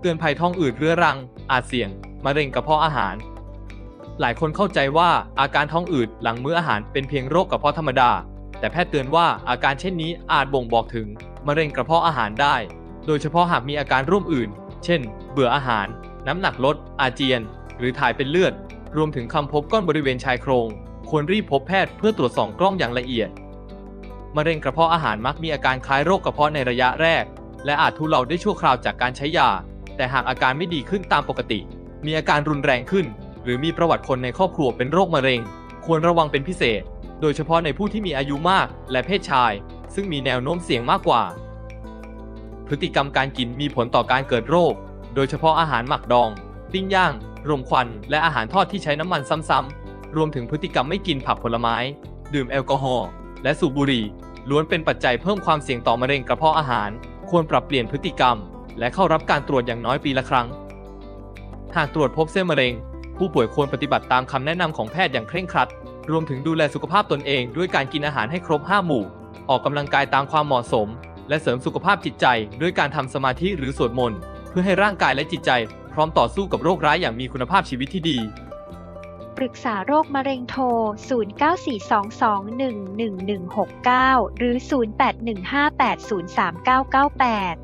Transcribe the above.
เตือนภัยท้องอืดเรื้อรัง อาจเสี่ยงมะเร็งกระเพาะอาหาร หลายคนเข้าใจว่าอาการท้องอืดหลังมื้ออาหารเป็นเพียงโรคกระเพาะธรรมดา แต่แพทย์เตือนว่าอาการเช่นนี้อาจบ่งบอกถึงมะเร็งกระเพาะอาหารได้ โดยเฉพาะหากมีอาการร่วมอื่น เช่น เบื่ออาหาร น้ำหนักลด อาเจียน หรือถ่ายเป็นเลือด รวมถึงคำพบก้อนบริเวณชายโครง ควรรีบพบแพทย์เพื่อตรวจสอบกล้องอย่างละเอียดมะเร็งกระเพาะอาหารมักมีอาการคล้ายโรคกระเพาะในระยะแรก และอาจทุเลาได้ชั่วคราวจากการใช้ยา แต่หากอาการไม่ดีขึ้นตามปกติ มีอาการรุนแรงขึ้น หรือมีประวัติคนในครอบครัวเป็นโรคมะเร็ง ควรระวังเป็นพิเศษ โดยเฉพาะในผู้ที่มีอายุมากและเพศชาย ซึ่งมีแนวโน้มเสี่ยงมากกว่า พฤติกรรมการกินมีผลต่อการเกิดโรค โดยเฉพาะอาหารหมักดอง ปิ้งย่างรมควัน และอาหารทอดที่ใช้น้ำมันซ้ำๆรวมถึงพฤติกรรมไม่กินผักผลไม้ ดื่มแอลกอฮอล์และสูบบุหรี่ล้วนเป็นปัจจัยเพิ่มความเสี่ยงต่อมะเร็งกระเพาะอาหาร ควรปรับเปลี่ยนพฤติกรรม และเข้ารับการตรวจอย่างน้อยปีละครั้ง หากตรวจพบเส้นมะเร็ง ผู้ป่วยควรปฏิบัติตามคำแนะนำของแพทย์อย่างเคร่งครัด รวมถึงดูแลสุขภาพตนเองด้วยการกินอาหารให้ครบ 5 หมู่ ออกกำลังกายตามความเหมาะสม และเสริมสุขภาพจิตใจ ด้วยการทำสมาธิหรือสวดมนต์เพื่อให้ร่างกายและจิตใจ พร้อมต่อสู้กับโรคร้ายอย่างมีคุณภาพชีวิตที่ดีปรึกษาโรคมะเร็งโทร 0942211169 หรือ 0815803998